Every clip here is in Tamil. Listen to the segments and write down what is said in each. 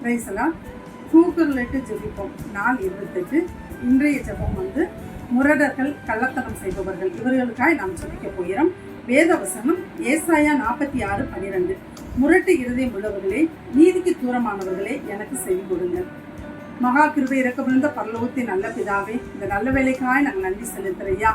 பிரைஸெல்லாம் தூக்கர்லிட்டு ஜெபிப்போம். நாள் இருபத்தெட்டு. இன்றைய ஜெபம் வந்து முரடர்கள் கள்ளத்தனம் செய்பவர்கள் இவர்களுக்காய் நாம் ஜெபிக்க போகிறோம். வேதவசனம் ஏசாயா நாற்பத்தி ஆறு பனிரெண்டு முரட்டு இருதயம் உள்ளவர்களே நீதிக்கு தூரமானவர்களே எனக்கு செய்து கொடுங்க மகா கிருபை இறக்கமிருந்த பரலோகத்தின் நல்ல பிதாவே இந்த நல்ல வேலைக்காய் நாங்கள் நன்றி செலுத்துறையா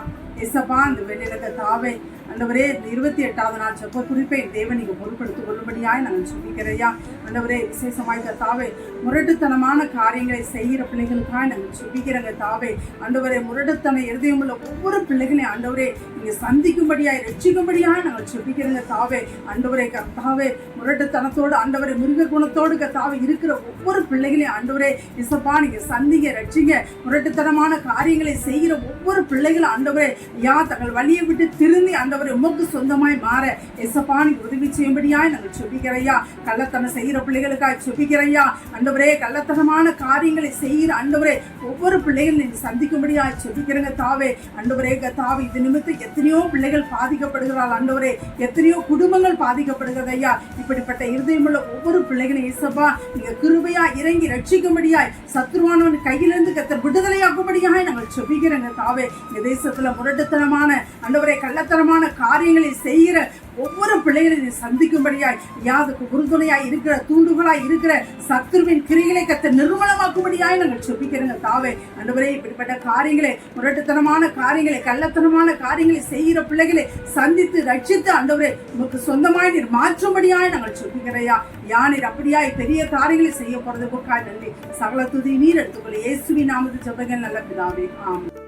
எசபா அந்த வெளியிலக தாவை ஆண்டவரே இந்த இருபத்தி எட்டாவது நாள் செப்ப குறிப்பை தேவன் நீங்கள் பொருட்படுத்திக் கொள்ளும்படியாய் நாங்கள் சொல்லிக்கிறையா ஆண்டவரே விசேஷமாய் தாவே முரட்டுத்தனமான காரியங்களை செய்கிற பிள்ளைகளுக்காக நாங்கள் சொல்லிக்கிறங்க தாவே. ஆண்டவரே முரட்டுத்தன இருதயம் உள்ள ஒவ்வொரு பிள்ளைகளையும் ஆண்டவரே நீங்கள் சந்திக்கும்படியாய் ரட்சிக்கும்படியாய் நாங்கள் சொல்லிக்கிறங்க தாவே. ஆண்டவரே கத்தாவே முரட்டுத்தனத்தோடு ஆண்டவரே மிருக குணத்தோடு கத்தாவே இருக்கிற ஒவ்வொரு பிள்ளைகளையும் ஆண்டவரே இசப்பா நீங்கள் சந்திங்க ரட்சிங்க முரட்டுத்தனமான காரியங்களை செய்கிற ஒவ்வொரு பிள்ளைகளும் ஆண்டவரே யா தங்கள் வழியை விட்டு திருந்தி ஆண்டவர் உமக்கு சொந்தமாய் மாற எசப்பா நீ உதவி செய்யும்படியாய் நாங்கள் சொல்லிக்கிறையா கள்ளத்தனம் செய்கிற பிள்ளைகளுக்காய் சொல்லிக்கிறையா ஆண்டவரே கள்ளத்தனமான காரியங்களை செய்கிற ஆண்டவரே ஒவ்வொரு பிள்ளைகள் நீங்கள் சந்திக்கும்படியாய் சொல்லிக்கிறங்க தாவே. ஆண்டவரே தாவே இது நிமித்தம் எத்தனையோ பிள்ளைகள் பாதிக்கப்படுகிறாள் ஆண்டவரே. எத்தனையோ குடும்பங்கள் பாதிக்கப்படுகிறது ஐயா. இப்படிப்பட்ட இருதயமுள்ள ஒவ்வொரு பிள்ளைகளையும் இசப்பா நீங்க கிருபையா இறங்கி ரட்சிக்கும்படியாய் சத்ருவானவன் கையிலிருந்து கத்த விடுதலையாக்கும்படியாய் நாங்கள் சொல்லிக்கிறங்க தாவே. இந்த தேசத்துல முரட்டுத்தனமான ஆண்டவரே கள்ளத்தனமான காரியங்களை செய்கிற ஒவ்வொரு பிள்ளைகளை நீ சந்திக்கும்படியாய் யாதுக்கு உறுதுணையாய் இருக்கிற தூண்டுகளாய் இருக்கிற சத்துருவின் கிரிகளை கத்த நிர்மலமாக்கும்படியாய் நாங்கள் சொல்லிக்கிறோங்க தாவே. அன்றுவரே இப்படிப்பட்ட காரியங்களை முரட்டுத்தனமான காரியங்களை கள்ளத்தனமான காரியங்களை செய்கிற பிள்ளைகளை சந்தித்து ரட்சித்து ஆண்டவரே உமக்கு சொந்தமாய் நீர் மாற்றும்படியாய் நாங்கள் சொப்பிக்கிறையா யானிர் அப்படியாய் பெரிய காரியங்களை செய்ய போறது நன்றி. சகல துதி நீர் எடுத்துக்கொள்ள இயேசுவி நாமது ஜெபங்கள் நல்ல பிதாவே. ஆமாம்